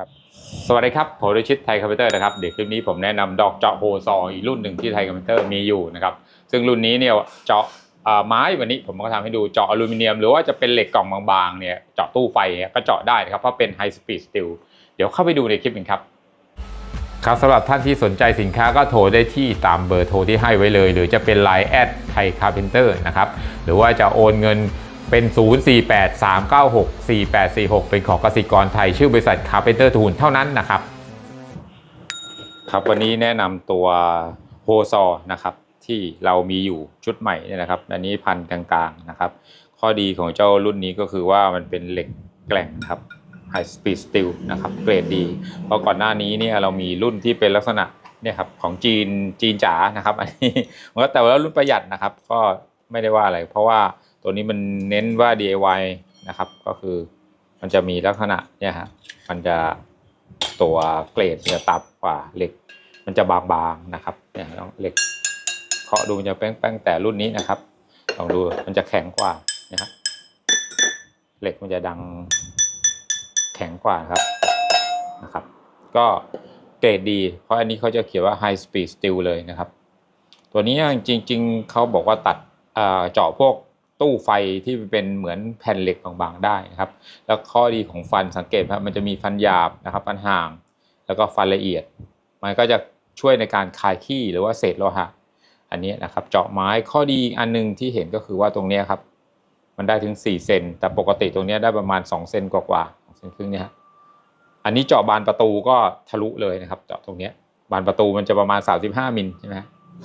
ครับ สวัสดีครับผมริชิตไทยคอมพิวเตอร์นะครับ เดี๋ยวคลิปนี้ผมแนะนำดอกเจาะโฮซออีกรุ่นหนึ่งที่ไทยคอมพิวเตอร์มีอยู่นะครับ ซึ่งรุ่นนี้เนี่ยเจาะไม้วันนี้ผมก็ทำให้ดูเจาะอลูมิเนียม หรือว่าจะเป็นเหล็กกล่องบางๆเนี่ยเจาะตู้ไฟก็เจาะได้นะครับเพราะเป็นไฮสปีดสตีลเดี๋ยวเข้าไปดูในคลิปกันครับครับสำหรับท่านที่สนใจสินค้าก็โทรได้ที่ตามเบอร์โทรที่ให้ไว้เลย หรือจะเป็น Line แอดไทยคาร์เพนเตอร์นะครับหรือว่าจะโอนเงิน เป็น 0483964846เป็นของกสิกรไทย ชื่อบริษัทคาร์เพนเตอร์ทูนเท่านั้นนะครับ ครับวันนี้แนะนำตัวโฮซอนะครับที่เรามีอยู่ชุดใหม่เนี่ยนะครับ อันนี้พันกลางๆนะครับ ข้อดีของเจ้ารุ่นนี้ก็คือว่ามันเป็นเหล็กแกร่งครับ High Speed Steel นะครับเกรดดี เพราะก่อนหน้านี้เนี่ยเรามีรุ่นที่เป็นลักษณะเนี่ยครับของจีนจีนจ๋านะครับ อันนี้มันก็แต่ว่ารุ่นประหยัดนะครับ ก็ไม่ได้ว่าอะไร เพราะว่า ตัวนี้มันเน้นว่า DIY นะครับ ก็คือมันจะมีลักษณะเนี่ยฮะมันจะตัวเกรดจะต่ำกว่าเหล็ก มันจะบางๆนะครับเนี่ยลองเหล็กเคาะดูมันจะแป้งๆแต่รุ่นนี้นะครับลองดูมันจะแข็งกว่านะครับเหล็กมันจะดังแข็งกว่าครับนะครับ ก็เกรดดี เพราะอันนี้เขาจะเขียนว่า high speed steel เลยนะครับ ตัวนี้จริง ๆเขาบอกว่าตัดเอ่อเจาะพวก ตู้ไฟที่เป็นเหมือนแผ่นเหล็กบางๆได้นะครับ แล้วข้อดีของฟันสังเกตครับมันจะมีฟันหยาบนะครับฟันห่าง แล้วก็ฟันละเอียด มันก็จะช่วยในการคายขี้หรือว่าเศษโลหะ อันนี้นะครับ เจาะไม้ข้อดีอันหนึงที่เห็นก็คือว่าตรงนี้ครับ มันได้ถึง 4 เซนแต่ปกติตรงนี้ได้ประมาณ 2 เซนกว่าๆเซนครึ่งเนี่ยอันนี้เจาะบานประตูก็ทะลุเลยนะครับ เจาะตรงนี้บานประตูมันจะประมาณ 35มิลใช่ไหม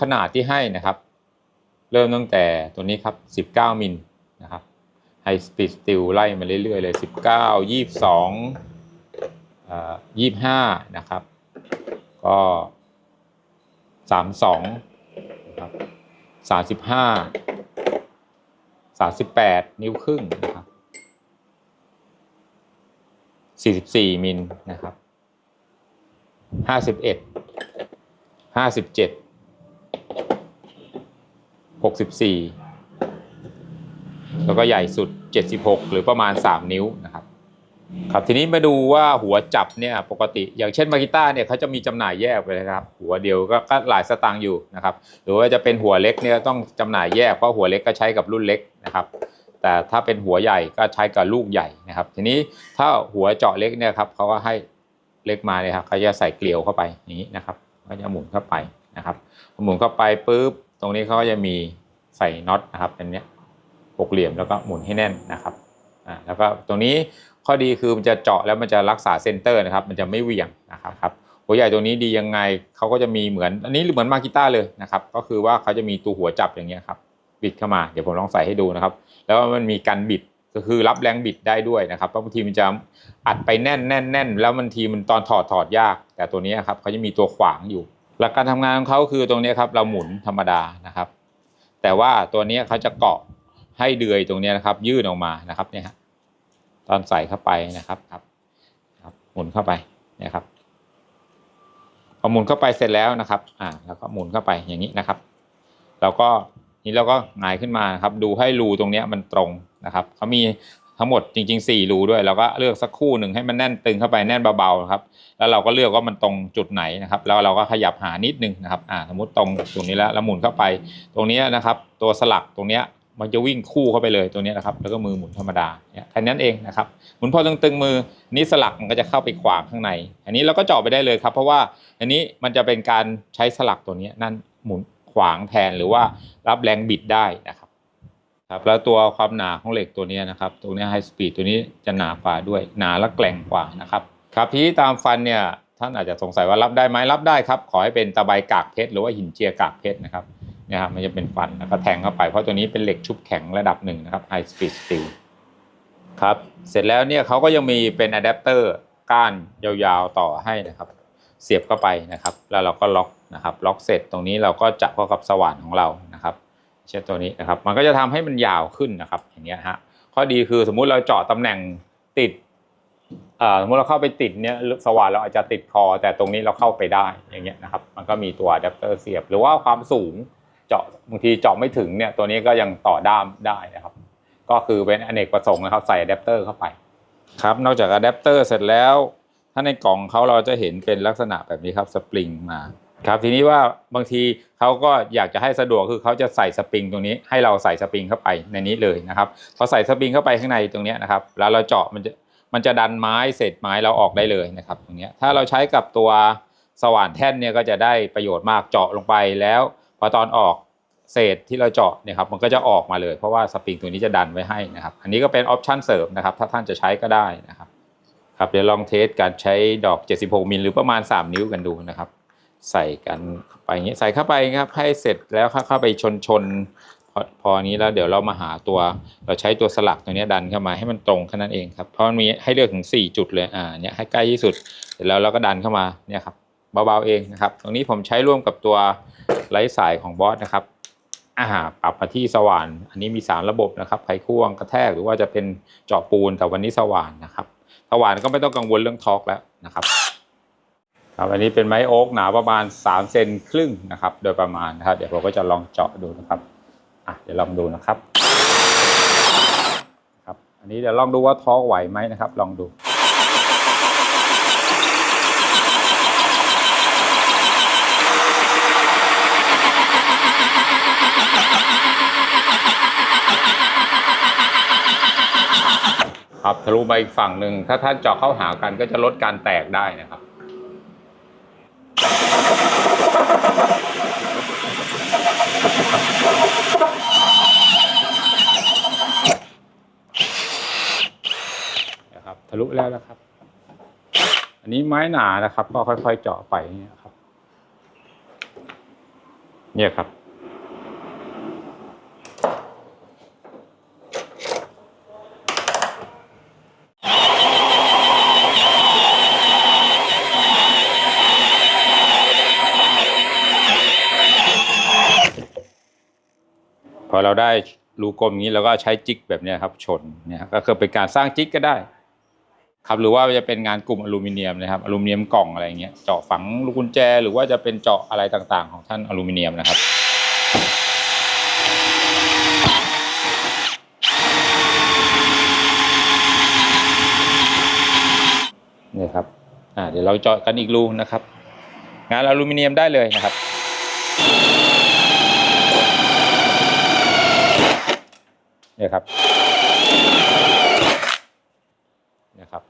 ขนาดที่ให้นะครับ เริ่มตั้งแต่ตัวนี้ครับ 19 มิลนะครับ High Speed Steel ไล่มาเรื่อยๆเลย 19 22 25 นะครับ ก็ 32นะครับ35 38 นิ้วครึ่งนะครับ44มิลนะครับ51 57 64 แล้วก็ใหญ่สุด 76 หรือประมาณ 3 นิ้วนะครับครับทีนี้มาดูว่าหัวจับเนี่ยปกติ อย่างเช่นมากิต้าเนี่ยเขาจะมีจำหน่ายแยกไปเลยครับ หัวเดียวก็กหลายสตางค์อยู่นะครับ หรือว่าจะเป็นหัวเล็กเนี่ยต้องจำหน่ายแยกเพราะหัวเล็กก็ใช้กับรุ่นเล็กนะครับ แต่ถ้าเป็นหัวใหญ่ก็ใช้กับลูกใหญ่นะครับ ทีนี้ถ้าหัวเจาะเล็กเนี่ยครับเขาก็ให้เล็กมาเนี่ยครับเขาจะใส่เกลียวเข้าไปนี้นะครับก็จะหมุนเข้าไปนะครับหมุนเข้าไปปุ๊บ รงนี้เขาก็จะมีใส่น็อตนะครับเป็นเนี้ยหกเหลี่ยมแล้วก็หมุนให้แน่นนะครับอ่าแล้วก็ตรงนี้ข้อดีคือมันจะเจาะแล้วมันจะรักษาเซนเตอร์นะครับ มันจะไม่เวียงนะครับครับหัวใหญ่ตัวนี้ดียังไงเขาก็จะมีเหมือน อันนี้เหมือนมากิต้าเลยนะครับ ก็คือว่าเขาจะมีตัวหัวจับอย่างเงี้ยครับบิดเข้ามาเดี๋ยวผมลองใส่ให้ดูนะครับ แล้วมันมีการบิดก็คือรับแรงบิดได้ด้วยนะครับเพราะบางทีมันจะอัดไปแน่นแน่นแน่นแล้วบางทีมันตอนถอดถอดยาก แต่ตัวนี้ครับเขาจะมีตัวขวางอยู่ หลักการทำงานของเขาคือตรงนี้ครับเราหมุนธรรมดานะครับ แต่ว่าตัวนี้เขาจะเกาะให้เดือยตรงนี้นะครับ ยื่นออกมานะครับเนี่ยฮะตอนใส่เข้าไปนะครับครับครับ หมุนเข้าไปนะครับพอหมุนเข้าไปเสร็จแล้วนะครับ อ่า แล้วก็หมุนเข้าไปอย่างนี้นะครับ เราก็นี่เราก็หงายขึ้นมานะครับ ดูให้รูตรงเนี้ยมันตรงนะครับเขามี ทั้งหมดจริง ๆ 4 รูด้วยเราก็เลือกสักคู่หนึ่งให้มันแน่นตึงเข้าไปแน่นเบาๆนะครับแล้วเราก็เลือกว่ามันตรงจุดไหนนะครับ แล้วเราก็ขยับหานิดนึงนะครับอ่าสมมติตรงตรงนี้แล้วแล้วหมุนเข้าไป ตรงนี้นะครับ ตัวสลักตรงนี้มันจะวิ่งคู่เข้าไปเลยตรงเนี้นะครับแล้วก็มือหมุนธรรมดาเนี่ยแค่นั้นเองนะครับหมุนพอตึงๆมือนี่สลักมันก็จะเข้าไปขวางข้างใน อันนี้เราก็เจาะไปได้เลยครับ เพราะว่าอันนี้มันจะเป็นการใช้สลักตัวนี้นั่นหมุนขวางแทนหรือว่ารับแรงบิดได้นะครับ ครับแล้วตัวความหนาของเหล็กตัวนี้นะครับตรงนี้ไฮสปีดตัวนี้จะหนากว่าด้วยหนาและแกร่งกว่านะครับครับทีนี้ตามฟันเนี่ยท่านอาจจะสงสัยว่ารับได้ไหมรับได้ครับ ขอให้เป็นตะไบกากเพชรหรือว่าหินเจียกากเพชรนะครับเนี่ยครับมันจะเป็นฟันแล้วก็แทงเข้าไปเพราะตัวนี้เป็นเหล็กชุบแข็งระดับหนึ่งนะครับ High Speed Steel ครับเสร็จแล้วเนี่ยเขาก็ยังมีเป็นอะแดปเตอร์ก้านยาวๆต่อให้นะครับ เสียบเข้าไปนะครับ แล้วเราก็ล็อกนะครับ ล็อกเสร็จตรงนี้เราก็จับเข้ากับสว่านของเรา เช่นตัวนี้นะครับ มันก็จะทำให้มันยาวขึ้นนะครับ อย่างเงี้ยฮะข้อดีคือสมมุติเราเจาะตำแหน่งติดสมมติเราเข้าไปติดเนี่ยสว่านเราอาจจะติดคอ แต่ตรงนี้เราเข้าไปได้อย่างเงี้ยนะครับ มันก็มีตัวอะแดปเตอร์เสียบ หรือว่าความสูงเจาะบางทีเจาะไม่ถึงเนี่ยตัวนี้ก็ยังต่อด้ามได้นะครับ ก็คือเป็นอเนกประสงค์นะครับ ใส่อะแดปเตอร์เข้าไปครับนอกจากอะแดปเตอร์เสร็จแล้ว ถ้าในกล่องเขาเราจะเห็นเป็นลักษณะแบบนี้ครับสปริงมา ครับทีนี้ว่าบางทีเขาก็อยากจะให้สะดวกคือเขาจะใส่สปริงตรงนี้ให้เราใส่สปริงเข้าไปในนี้เลยนะครับพอใส่สปริงเข้าไปข้างในตรงนี้นะครับแล้วเราเจาะมันจะมันจะดันไม้เศษไม้เราออกได้เลยนะครับตรงนี้ถ้าเราใช้กับตัวสว่านแท่นเนี่ยก็จะได้ประโยชน์มากเจาะลงไปแล้ว พอตอนออกเศษที่เราเจาะเนี่ยครับมันก็จะออกมาเลยเพราะว่าสปริงตัวนี้จะดันไว้ให้นะครับ อันนี้ก็เป็นออปชั่นเสริมนะครับ ถ้าท่านจะใช้ก็ได้นะครับครับเดี๋ยวลองเทสการใช้ดอก 76 มิลหรือประมาณ 3 นิ้วกันดูนะครับ ใส่กันไปอย่างนี้ใส่เข้าไปครับให้เสร็จแล้วเข้าไปชนชนพอพอนี้แล้วเดี๋ยวเรามาหาตัวเราใช้ตัวสลักตัวนี้ดันเข้ามาให้มันตรงแค่นั้นเองครับเพราะมันมีให้เลือกถึง 4 จุดเลยอ่าเนี่ยให้ใกล้ที่สุดเสร็จแล้วเราก็ดันเข้ามาเนี่ยครับเบาๆเองนะครับ ตรงนี้ผมใช้ร่วมกับตัวไร้สายของบอสนะครับอ่าปรับมาที่สว่าน อันนี้มี 3 ระบบนะครับไขควงกระแทกหรือว่าจะเป็นเจาะปูนแต่วันนี้สว่านนะครับสว่านก็ไม่ต้องกังวลเรื่องทอร์กแล้วนะครับ ครับอันนี้เป็นไม้โอ๊กหนาประมาณ3เซนครึ่งนะครับ โดยประมาณนะครับ เดี๋ยวผมก็จะลองเจาะดูนะครับอะเดี๋ยวลองดูนะครับครับอันนี้เดี๋ยวลองดูว่าทอไหวไหมนะครับ ลองดูครับทะลุไปอีกฝั่งหนึ่งถ้าท่านเจาะเข้าหากันก็จะลดการแตกได้นะครับทะลุแล้วนะครับ อันนี้ไม้หนานะครับ ก็ค่อยๆเจาะไปเนี่ยครับ เนี่ยครับ พอเราได้รูกลมอย่างนี้เราก็ใช้จิกแบบนี้ครับ ชนเนี่ยก็คือเป็นการสร้างจิกก็ได้ ครับหรือว่าจะเป็นงานกลุ่มอลูมิเนียมนะครับอลูมิเนียมกล่องอะไรเงี้ยเจาะฝังลูกกุญแจ หรือว่าจะเป็นเจาะอะไรต่างๆ ของท่านอลูมิเนียมนะครับนี่ครับอ่าเดี๋ยวเราเจาะกันอีกรูนะครับ งานอลูมิเนียมได้เลยนะครับเนี่ยครับ เนี่ยครับ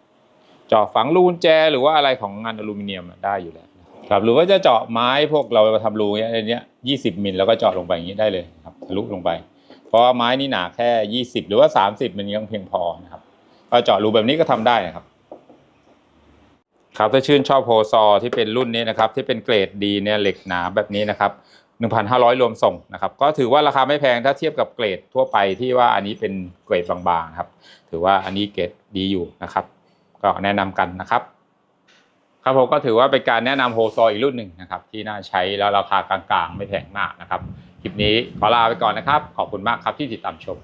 เจาะฝังรูกุญแจหรือว่าอะไรของงานอลูมิเนียมได้อยู่แล้วครับหรือว่าจะเจาะไม้พวกเราทำรูเนี้ยเนี้ยยี่สิบมิลแล้วก็เจาะลงไปอย่างนี้ได้เลยครับทะลุลงไป เพราะว่าไม้นี่หนาแค่ยี่สิบหรือว่าสามสิบมันยังเพียงพอนะครับก็เจาะรูแบบนี้ก็ทำได้นะครับครับถ้าชื่นชอบโฮซอที่เป็นรุ่นนี้นะครับที่เป็นเกรดดีเนี่ยเหล็กหนาแบบนี้นะครับ1,500 รวมส่งนะครับก็ถือว่าราคาไม่แพงถ้าเทียบกับเกรดทั่วไปที่ว่าอันนี้เป็นเกรดบางๆครับถือว่าอันนี้เกรดดีอยู่นะครับ ก็แนะนำกันนะครับ ครับผมก็ถือว่าเป็นการแนะนำโฮซออีกรุ่นหนึ่งนะครับ ที่น่าใช้แล้วราคากลางๆ ไม่แพงมากนะครับ คลิปนี้ขอลาไปก่อนนะครับ ขอบคุณมากครับที่ติดตามชม